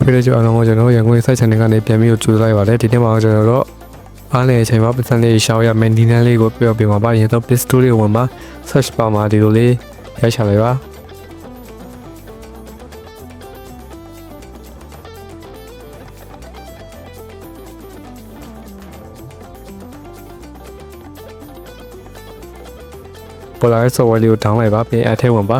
ဖိတဲ့ကျော်အလုံးကိုကျွန်တော်ရန်ကုန်ရဲ့ site channel ကနေပြန်ပြီးတော့ကြိုးစားရပါတယ်ဒီနေ့မှာကျွန်တော်တို့အားလည်းအချိန်မှာပတ်စံလေးရှောင်းရမယ်ဒီနန်းလေးကိုပြောပြပါပါရင်တော့ Play Store လေးကိုဝင်ပါ search bar မှာဒီလိုလေးရိုက်ချလိုက်ပါပေါ်လာတဲ့ software လေးကို download လိုက်ပါပြီးအထက်ဝင်ပါ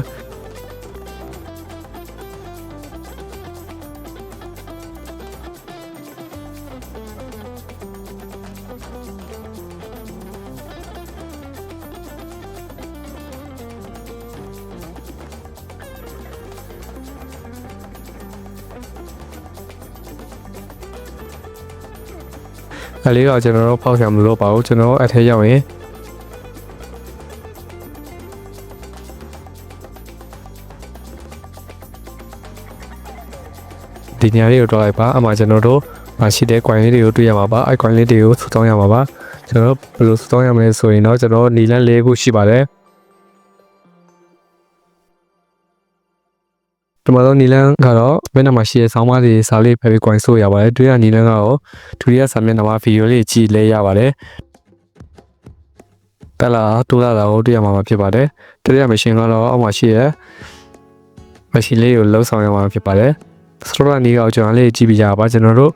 အဲလေးတော့ကျွန်တော်တို့ဖောက်ဆံမလို့ပါဘူးကျွန်တော်တို့အထက်ရောက်ရင်ဒီနေရာလေးကိုတွားလိုက်ပါအမှကျွန်တော်တို့မရှိတဲ့ coin လေးတွေကိုတွေ့ရမှာပါအဲ coin လေးတွေကိုစုတောင်းရမှာပါကျွန်တော်တို့ဘယ်လိုစုတောင်းရမလဲဆိုရင်တော့ကျွန်တော်တို့နီလန်းလေးခုရှိပါတယ် ဒီမှာတော့နီလန်းကတော့ဘယ်နှမှာရှိတဲ့ဆောင်းပါးတွေစာလေးဖယ်ပြီး coin ဆိုရပါတယ်တွေ့ရနီလန်းကတော့ဒုတိယစာမျက်နှာမှာဗီဒီယိုလေးကြည့်လဲရပါတယ်တက်လာတိုးလာတာကိုတွေ့ရမှာဖြစ်ပါတယ်တတိယမရှင်ကတော့အောက်မှာရှိတဲ့မရှင်လေးကိုလှုပ်ဆောင်ရမှာဖြစ်ပါတယ်စထရနီကိုကျွန်တော်လေးကြည့်ပြကြပါကျွန်တော်တို့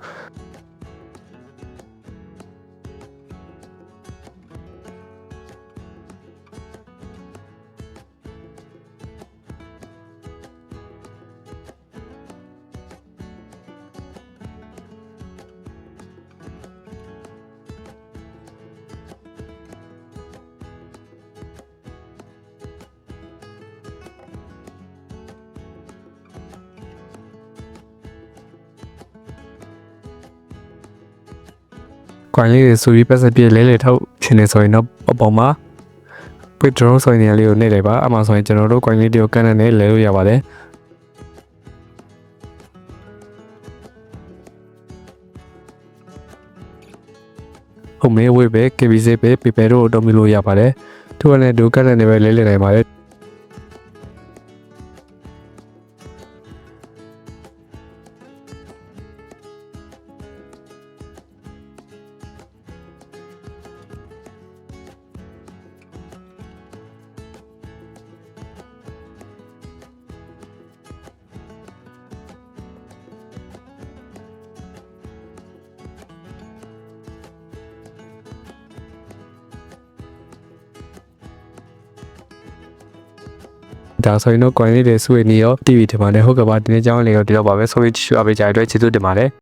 ကွန်လေးတွေစူပြီးပတ်စပ်ပြည့်လဲလဲထုတ်ချင်နေဆိုရင်တော့အပေါ်မှာ withdraw ဆိုရင်နေရာလေးကိုနှိပ်လိုက်ပါအမှဆိုရင်ကျွန်တော်တို့ကွန်လေးတွေကိုကန်နဲ့လဲလို့ရပါတယ်ဟုတ်မေးဝေးပဲ KBC ပဲ PayPal တို့တော့မြလို့ရပါတယ်သူကလည်းဒုကန်နဲ့ပဲလဲလဲနိုင်ပါတယ် ဒါဆိုရင်တော့ coin လေးတွေစုရနေရော TV ထင်ပါတယ်ဟုတ်ကဲ့ပါဒီနေ့ကြောင်းလေးတော့ဒီတော့ပါပဲဆိုရင်ကြည့်ရှုအားပေးကြတဲ့အတွက်ကျေးဇူးတင်ပါတယ်